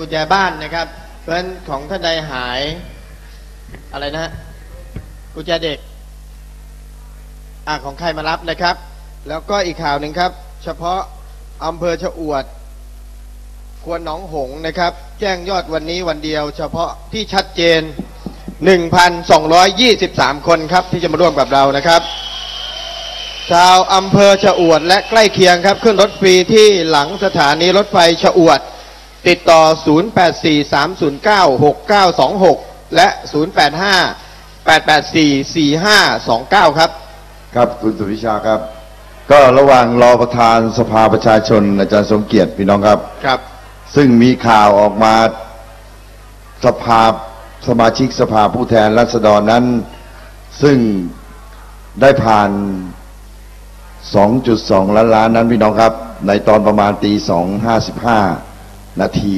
กุญแจบ้านนะครับ เพราะฉะนั้นของท่านใดหาย อะไรนะกุญแจเด็กอ่าของใครมารับนะครับ แล้วก็อีกข่าวหนึ่งครับ เฉพาะอำเภอชะอวด ควรหนองหงนะครับ แจ้งยอดวันนี้วันเดียว เฉพาะที่ชัดเจน 1,223 คนครับ ที่จะมาร่วมกับเรานะครับชาวอำเภอชะอวดและใกล้เคียงครับ ขึ้นรถฟรีที่หลังสถานีรถไฟชะอวด ติดต่อ 0843096926 และ 0858844529 ครับ ครับคุณสุวิชาครับ ก็ระหว่างรอประธานสภาประชาชน อาจารย์สมเกียรติพี่น้องครับ ครับ ซึ่งมีข่าวออกมาสภาสมาชิกสภาผู้แทนราษฎรนั้น ซึ่งได้ผ่าน 2.2 ล้านล้านนั้นพี่น้องครับ ในตอนประมาณตี2.55 นาที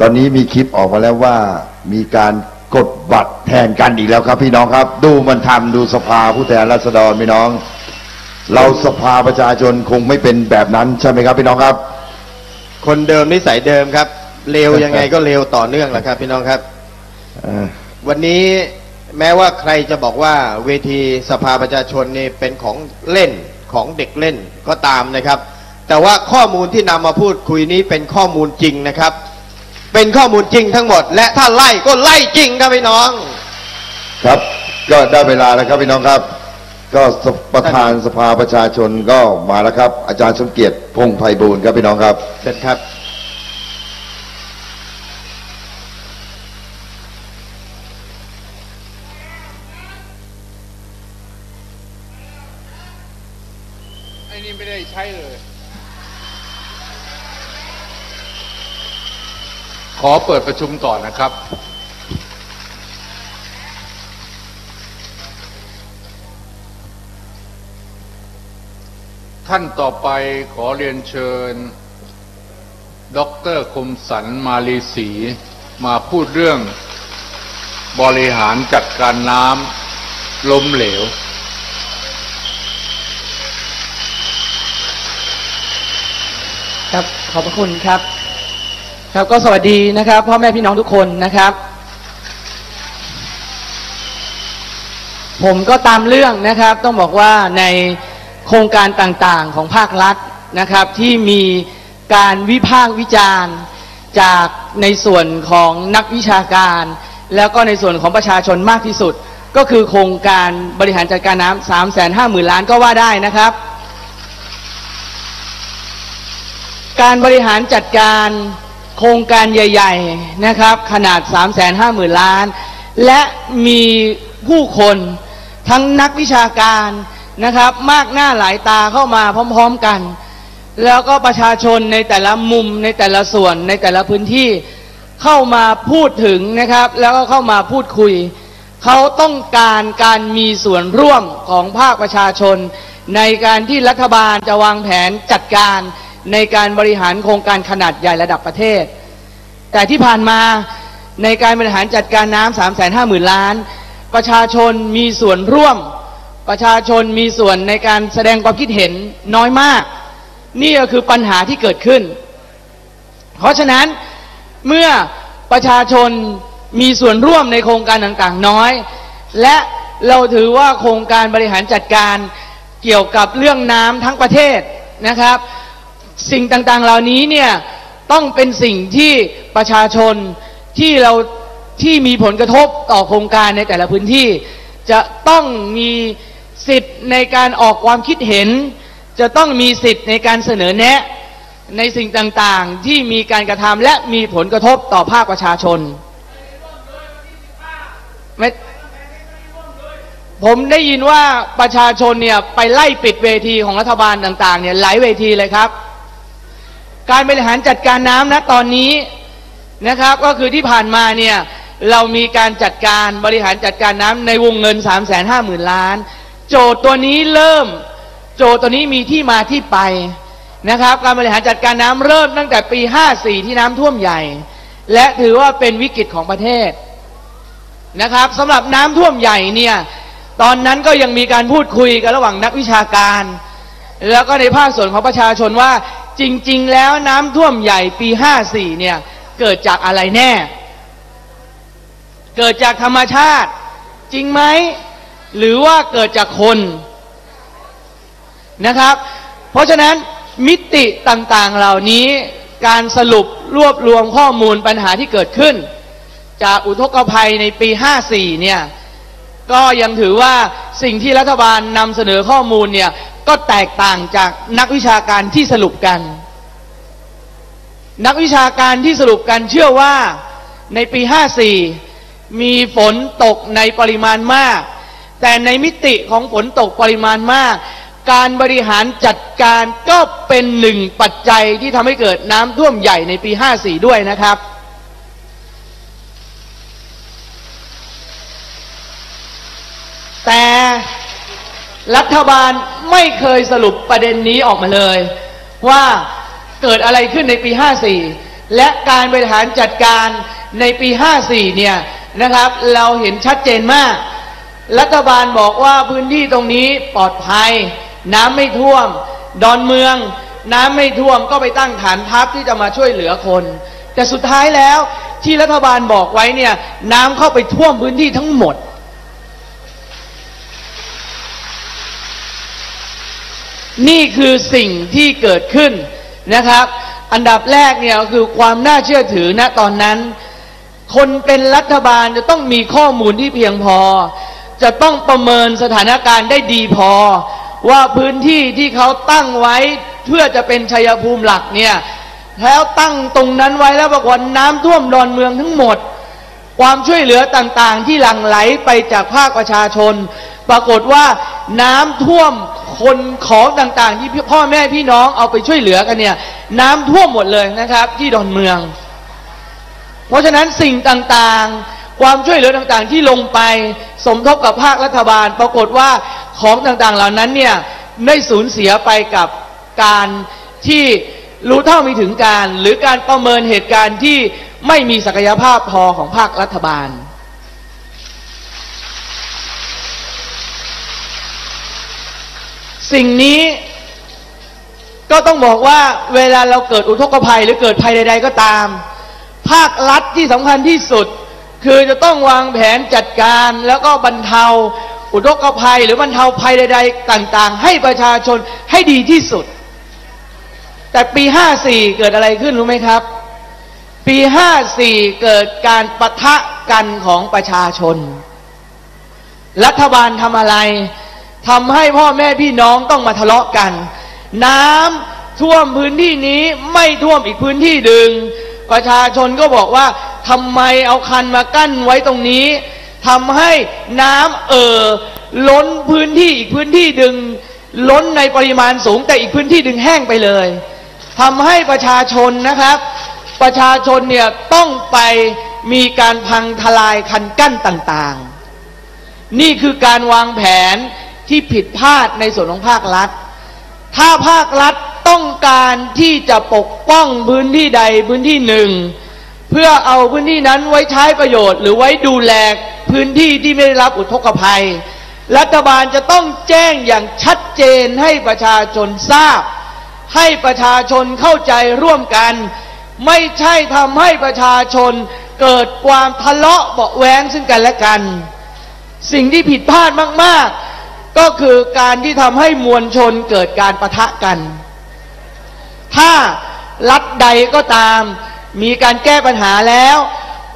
ตอนนี้มีคลิปออกมาแล้วว่ามีการกดบัตรแทนกันอีกแล้วครับ พี่น้องครับ ดูมันทำดูสภาผู้แทนราษฎรพี่น้อง เราสภาประชาชนคงไม่เป็นแบบนั้นใช่ไหมครับ พี่น้องครับ คนเดิมนิสัยเดิมครับเลวยังไงก็เลวต่อเนื่องแหละครับ พี่น้องครับเอ่อวันนี้แม้ว่าใครจะบอกว่าเวทีสภาประชาชนนี่เป็นของเล่นของเด็กเล่นก็ตามนะครับ แต่ว่าข้อมูลที่นำมาพูดคุยนี้เป็นข้อมูลจริงนะครับ เป็นข้อมูลจริงทั้งหมด และถ้าไล่ก็ไล่จริงครับพี่น้อง ครับก็ได้เวลาแล้วครับพี่น้องครับ ก็สประธานสภาประชาชนก็มาแล้วครับ อาจารย์สมเกียรติพงษ์ไพบูลย์ครับพี่น้องครับ เสร็จครับ ไอ้นี่ไม่ได้ใช้เลย ขอเปิดประชุมต่อนะครับ ท่านต่อไปขอเรียนเชิญ ดรคมสันมาลีศรีมาพูดเรื่องบริหารจัดการน้ำล้มเหลวครับขอบพระคุณครับ ครับก็สวัสดีนะครับพ่อแม่พี่น้องทุกคนนะครับ ผมก็ตามเรื่องนะครับต้องบอกว่าในโครงการต่างๆของภาครัฐนะครับ ที่มีการวิพากษ์วิจารณ์จากในส่วนของนักวิชาการ แล้วก็ในส่วนของประชาชนมากที่สุด ก็คือโครงการบริหารจัดการน้ำสามแสนห้าหมื่นล้านก็ว่าได้นะครับ การบริหารจัดการ โครงการใหญ่ ๆนะครับ ขนาด 3 5 0 0 0 0 ล้าน และมีผู้คนทั้งนักวิชาการนะครับ มากหน้าหลายตาเข้ามาพร้อมๆกัน แล้วก็ประชาชนในแต่ละมุมในแต่ละส่วนในแต่ละพื้นที่เข้ามาพูดถึงนะครับ แล้วก็เข้ามาพูดคุย เขาต้องการการมีส่วนร่วมของภาคประชาชน ในการที่รัฐบาลจะวางแผนจัดการ ในการบริหารโครงการขนาดใหญ่ระดับประเทศ แต่ที่ผ่านมาในการบริหารจัดการน้ำสามแสนห้าหมื่นล้าน ประชาชนมีส่วนร่วม ประชาชนมีส่วนในการแสดงความคิดเห็นน้อยมาก นี่ก็คือปัญหาที่เกิดขึ้น เพราะฉะนั้นเมื่อประชาชนมีส่วนร่วมในโครงการต่างๆน้อย และเราถือว่าโครงการบริหารจัดการเกี่ยวกับเรื่องน้ำทั้งประเทศนะครับ สิ่งต่างๆเหล่านี้เนี่ยต้องเป็นสิ่งที่ประชาชนที่เราที่มีผลกระทบต่อโครงการในแต่ละพื้นที่ จะต้องมีสิทธิ์ในการออกความคิดเห็น จะต้องมีสิทธิ์ในการเสนอแนะในสิ่งต่างๆ ที่มีการกระทำและมีผลกระทบต่อภาคประชาชนไม่ผมได้ยินว่าประชาชนเนี่ยไปไล่ปิดเวทีของรัฐบาลต่างๆเนี่ยหลายเวทีเลยครับ การบริหารจัดการน้ำนะตอนนี้นะครับ ก็คือที่ผ่านมาเนี่ยเรามีการจัดการบริหารจัดการน้ำในวงเงิน 3 5 0 0 0 0ล้าน โจทย์ตัวนี้เริ่ม โจทย์ตัวนี้มีที่มาที่ไปนะครับ การบริหารจัดการน้ำเริ่มตั้งแต่ปี 54 ที่น้ำท่วมใหญ่ และถือว่าเป็นวิกฤตของประเทศนะครับสำหรับน้ำท่วมใหญ่เนี่ยตอนนั้นก็ยังมีการพูดคุยกันระหว่างนักวิชาการ แล้วก็ในภาคส่วนของประชาชนว่า จริง ๆ แล้วน้ำท่วมใหญ่ปี54เนี่ย เกิดจากอะไรแน่ เกิดจากธรรมชาติ จริงไหม หรือว่าเกิดจากคนนะครับ เพราะฉะนั้นมิติต่างๆเหล่านี้การสรุปรวบรวมข้อมูลปัญหาที่เกิดขึ้น จากอุทกภัยในปี 54 เนี่ย ก็ยังถือว่าสิ่งที่รัฐบาลนำเสนอข้อมูลเนี่ย ก็แตกต่างจากนักวิชาการที่สรุปกัน นักวิชาการที่สรุปกันเชื่อว่าในปี 54 มีฝนตกในปริมาณมาก แต่ในมิติของฝนตกปริมาณมาก การบริหารจัดการก็เป็นหนึ่งปัจจัยที่ทำให้เกิดน้ำท่วมใหญ่ในปี 54 ด้วยนะครับ แต่ รัฐบาลไม่เคยสรุปประเด็นนี้ออกมาเลย ว่าเกิดอะไรขึ้นในปี 54 และการบริหารจัดการในปี 54 เนี่ยนะครับ เราเห็นชัดเจนมาก รัฐบาลบอกว่าพื้นที่ตรงนี้ปลอดภัย น้ำไม่ท่วม ดอนเมือง น้ำไม่ท่วมก็ไปตั้งฐานทัพที่จะมาช่วยเหลือคน แต่สุดท้ายแล้วที่รัฐบาลบอกไว้เนี่ยน้ำเข้าไปท่วมพื้นที่ทั้งหมด นี่คือสิ่งที่เกิดขึ้นนะครับ อันดับแรกเนี่ยคือความน่าเชื่อถือณตอนนั้น คนเป็นรัฐบาลจะต้องมีข้อมูลที่เพียงพอ จะต้องประเมินสถานการณ์ได้ดีพอ ว่าพื้นที่ที่เขาตั้งไว้เพื่อจะเป็นชัยภูมิหลักเนี่ยแล้วตั้งตรงนั้นไว้แล้วบอกว่าน้ำท่วมดอนเมืองทั้งหมด ความช่วยเหลือต่างๆ ที่หลั่งไหลไปจากภาคประชาชน ปรากฏว่าน้ำท่วม คนของต่างๆ ที่พ่อแม่พี่น้องเอาไปช่วยเหลือกันเนี่ย น้ำท่วมหมดเลยนะครับ ที่ดอนเมือง เพราะฉะนั้นสิ่งต่างๆ ความช่วยเหลือต่างๆ ที่ลงไปสมทบกับภาครัฐบาล ปรากฏว่าของต่างๆ เหล่านั้นเนี่ยได้สูญเสียไปกับการที่รู้เท่าไม่ถึงการ หรือการประเมินเหตุการณ์ที่ไม่มีศักยภาพพอของภาครัฐบาล สิ่งนี้ก็ต้องบอกว่าเวลาเราเกิดอุทกภัยหรือเกิดภัยใด ๆ ก็ตาม ภาครัฐที่สำคัญที่สุด คือจะต้องวางแผนจัดการแล้วก็บรรเทาอุทกภัยหรือบรรเทาภัยใด ๆ ต่าง ๆ ให้ประชาชนให้ดีที่สุด แต่ปี 54 เกิดอะไรขึ้นรู้ไหมครับ ปี 54 เกิดการประทะกันของประชาชน รัฐบาลทำอะไร ทำให้พ่อแม่พี่น้องต้องมาทะเลาะกัน น้ำท่วมพื้นที่นี้ไม่ท่วมอีกพื้นที่หนึ่งประชาชนก็บอกว่าทำไมเอาคันมากั้นไว้ตรงนี้ทำให้น้ำเอ่อล้นพื้นที่อีกพื้นที่หนึ่งล้นในปริมาณสูงแต่อีกพื้นที่หนึ่งแห้งไปเลยทำให้ประชาชนนะครับ ประชาชนเนี่ยต้องไปมีการพังทลายคันกั้นต่างๆ นี่คือการวางแผน ที่ผิดพลาดในส่วนของภาครัฐ ถ้าภาครัฐต้องการที่จะปกป้องพื้นที่ใดพื้นที่หนึ่ง เพื่อเอาพื้นที่นั้นไว้ใช้ประโยชน์ หรือไว้ดูแลพื้นที่ที่ไม่ได้รับอุทกภัย รัฐบาลจะต้องแจ้งอย่างชัดเจนให้ประชาชนทราบ ให้ประชาชนเข้าใจร่วมกัน ไม่ใช่ทำให้ประชาชนเกิดความทะเลาะเบาะแวงซึ่งกันและกัน สิ่งที่ผิดพลาดมาก ๆ ก็คือการที่ทำให้มวลชนเกิดการประทะกัน ถ้ารัฐใดก็ตาม มีการแก้ปัญหาแล้ว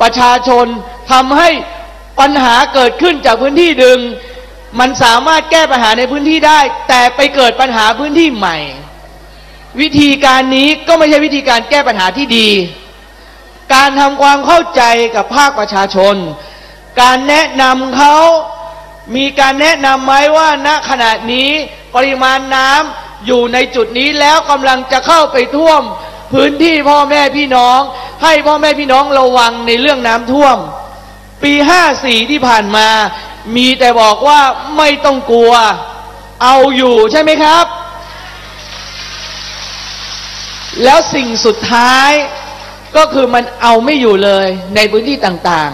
ประชาชนทำให้ปัญหาเกิดขึ้นจากพื้นที่หนึ่งมันสามารถแก้ปัญหาในพื้นที่ได้ แต่ไปเกิดปัญหาพื้นที่ใหม่ วิธีการนี้ก็ไม่ใช่วิธีการแก้ปัญหาที่ดี การทำความเข้าใจกับภาคประชาชน การแนะนำเขา มีการแนะนำไหมว่าณขณะนี้ปริมาณน้ำอยู่ในจุดนี้แล้วกำลังจะเข้าไปท่วม พื้นที่พ่อแม่พี่น้อง ให้พ่อแม่พี่น้องระวังในเรื่องน้ำท่วม ปีห้าสี่ที่ผ่านมา มีแต่บอกว่าไม่ต้องกลัว เอาอยู่ใช่ไหมครับ แล้วสิ่งสุดท้ายก็คือมันเอาไม่อยู่เลยในพื้นที่ต่าง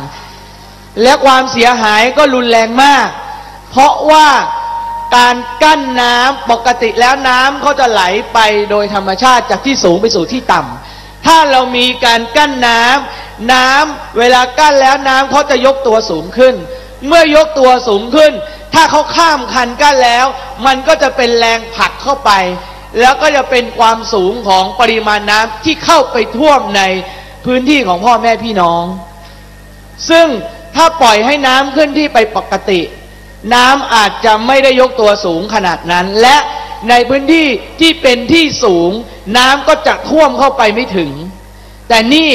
ๆ และความเสียหายก็รุนแรงมาก เพราะว่าการกั้นน้ำปกติแล้วน้ำเขาจะไหลไปโดยธรรมชาติจากที่สูงไปสู่ที่ต่ถ้าเรามีการกั้นน้ำน้ำเวลากั้นแล้วน้ำเขาจะยกตัวสูงขึ้น เมื่อยกตัวสูงขึ้น ถ้าเขาข้ามคันกั้นแล้ว มันก็จะเป็นแรงผลักเข้าไป แล้วก็จะเป็นความสูงของปริมาณน้ำที่เข้าไปท่วมในพื้นที่ของพ่อแม่พี่น้อง ซึ่งถ้าปล่อยให้น้ำขึ้นที่ไปปกติ น้ำอาจจะไม่ได้ยกตัวสูงขนาดนั้น และในพื้นที่ที่เป็นที่สูง น้ำก็จะท่วมเข้าไปไม่ถึง แต่นี่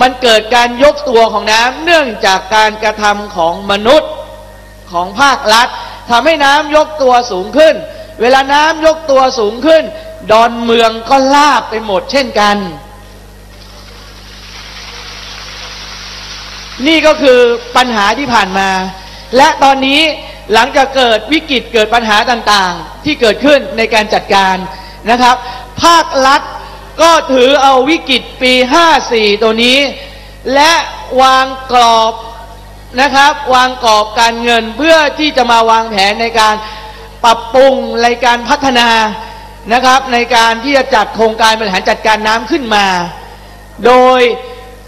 มันเกิดการยกตัวของน้ำเนื่องจากการกระทำของมนุษย์ของภาครัฐทำให้น้ำยกตัวสูงขึ้น เวลาน้ำยกตัวสูงขึ้น ดอนเมืองก็ลาบไปหมดเช่นกัน นี่ก็คือปัญหาที่ผ่านมา และตอนนี้ หลังจากเกิดวิกฤตเกิดปัญหาต่างๆ ที่เกิดขึ้นในการจัดการนะครับ ภาครัฐก็ถือเอาวิกฤตปี 54 ตัวนี้ และวางกรอบนะครับ วางกรอบการเงินเพื่อที่จะมาวางแผนในการปรับปรุงในการพัฒนานะครับ ในการที่จะจัดโครงการบริหารจัดการน้ำขึ้นมา โดย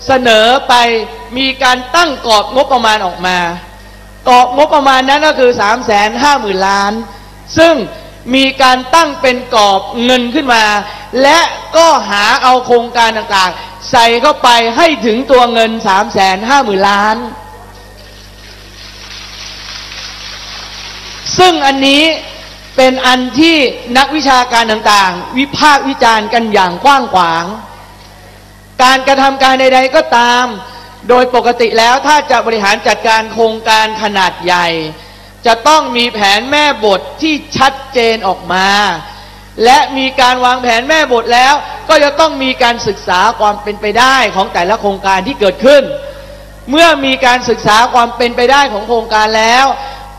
เสนอไปมีการตั้งกรอบงบประมาณออกมา กรอบงบประมาณนั้นก็คือ3 5 0 0 0 0ล้าน ซึ่งมีการตั้งเป็นกรอบเงินขึ้นมา และก็หาเอาโครงการต่างๆ ใส่เข้าไปให้ถึงตัวเงิน3 5 0 0 0 0ล้าน ซึ่งอันนี้เป็นอันที่นักวิชาการต่างๆ วิพากษ์วิจารณ์กันอย่างกว้างขวาง การกระทำการใดๆก็ตาม โดยปกติแล้วถ้าจะบริหารจัดการโครงการขนาดใหญ่ จะต้องมีแผนแม่บทที่ชัดเจนออกมา และมีการวางแผนแม่บทแล้ว ก็จะต้องมีการศึกษาความเป็นไปได้ของแต่ละโครงการที่เกิดขึ้น เมื่อมีการศึกษาความเป็นไปได้ของโครงการแล้ว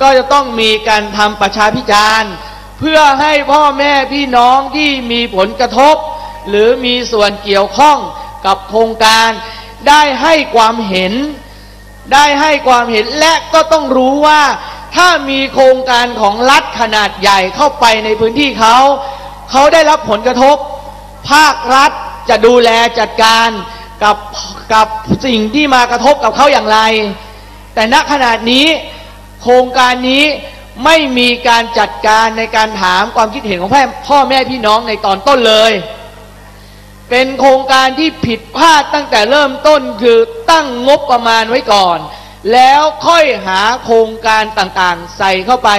ก็จะต้องมีการทำประชาพิจารณ์เพื่อให้พ่อแม่พี่น้องที่มีผลกระทบ หรือมีส่วนเกี่ยวข้องกับโครงการ ได้ให้ความเห็น ได้ให้ความเห็นและก็ต้องรู้ว่า ถ้ามีโครงการของรัฐขนาดใหญ่เข้าไปในพื้นที่เขา เขาได้รับผลกระทบ ภาครัฐจะดูแลจัดการกับกับสิ่งที่มากระทบกับเขาอย่างไร แต่ณขนาดนี้ โครงการนี้ไม่มีการจัดการในการถามความคิดเห็นของพ่อแม่พี่น้องในตอนต้นเลย เป็นโครงการที่ผิดพลาดตั้งแต่เริ่มต้นคือตั้งงบประมาณไว้ก่อน แล้วค่อยหาโครงการต่างๆ ใส่เข้าไป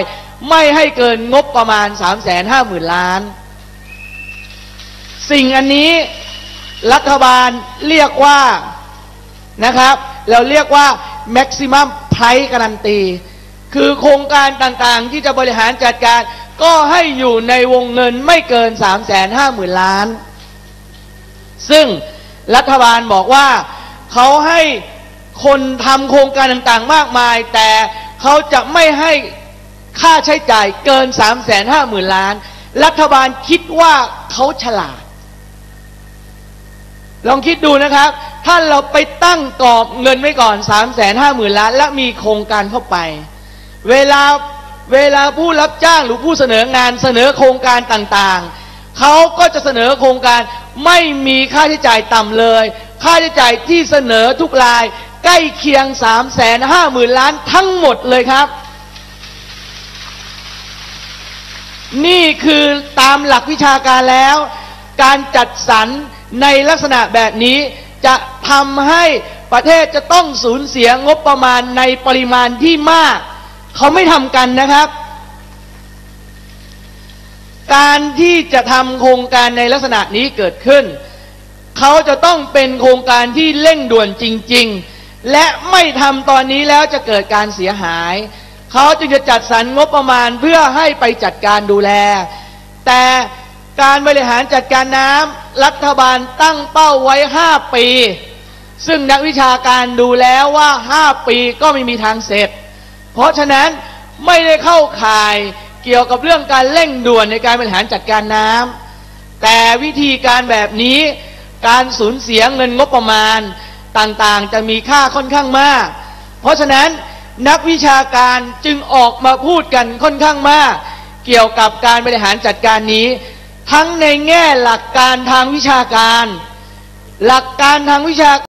ไม่ให้เกินงบประมาณ 3 5 0 0 0 0 ล้าน สิ่งอันนี้รัฐบาลเรียกว่านะครับ เราเรียกว่า maximum price guarantee คือโครงการต่างๆ ที่จะบริหารจัดการ ก็ให้อยู่ในวงเงินไม่เกิน 3 5 0 0 0 0 ล้าน ซึ่งรัฐบาลบอกว่าเขาให้คนทำโครงการต่างๆ มากมาย แต่เขาจะไม่ให้ค่าใช้จ่ายเกิน 3 5 0 0 0 0 ล้าน รัฐบาลคิดว่าเขาฉลาด ลองคิดดูนะครับ ถ้าเราไปตั้งกรอบเงินไว้ก่อน 3 5 0 0 0 0 ล้าน และมีโครงการเข้าไป เวลาเวลาผู้รับจ้างหรือผู้เสนองานเสนอโครงการต่างๆ เขาก็จะเสนอโครงการไม่มีค่าใช้จ่ายต่ำเลย ค่าใช้จ่ายที่เสนอทุกราย ใกล้เคียง3 5 0 0 0 0ล้านทั้งหมดเลยครับ นี่คือตามหลักวิชาการแล้ว การจัดสรรในลักษณะแบบนี้จะทำให้ประเทศจะต้องสูญเสียงบประมาณในปริมาณที่มาก เขาไม่ทำกันนะครับ การที่จะทำโครงการในลักษณะนี้เกิดขึ้น เขาจะต้องเป็นโครงการที่เร่งด่วนจริง ๆ และไม่ทำตอนนี้แล้วจะเกิดการเสียหาย เขาจึงจะจัดสรรงบประมาณเพื่อให้ไปจัดการดูแล แต่การบริหารจัดการน้ำรัฐบาลตั้งเป้าไว้ 5 ปี ซึ่งนักวิชาการดูแล้วว่า 5 ปีก็ไม่มีทางเสร็จ เพราะฉะนั้นไม่ได้เข้าข่าย เกี่ยวกับเรื่องการเร่งด่วนในการบริหารจัดการน้ำแต่วิธีการแบบนี้การสูญเสียเงินงบประมาณต่างๆ จะมีค่าค่อนข้างมาก เพราะฉะนั้นนักวิชาการจึงออกมาพูดกันค่อนข้างมาก เกี่ยวกับการบริหารจัดการนี้ ทั้งในแง่หลักการทางวิชาการ หลักการทางวิชา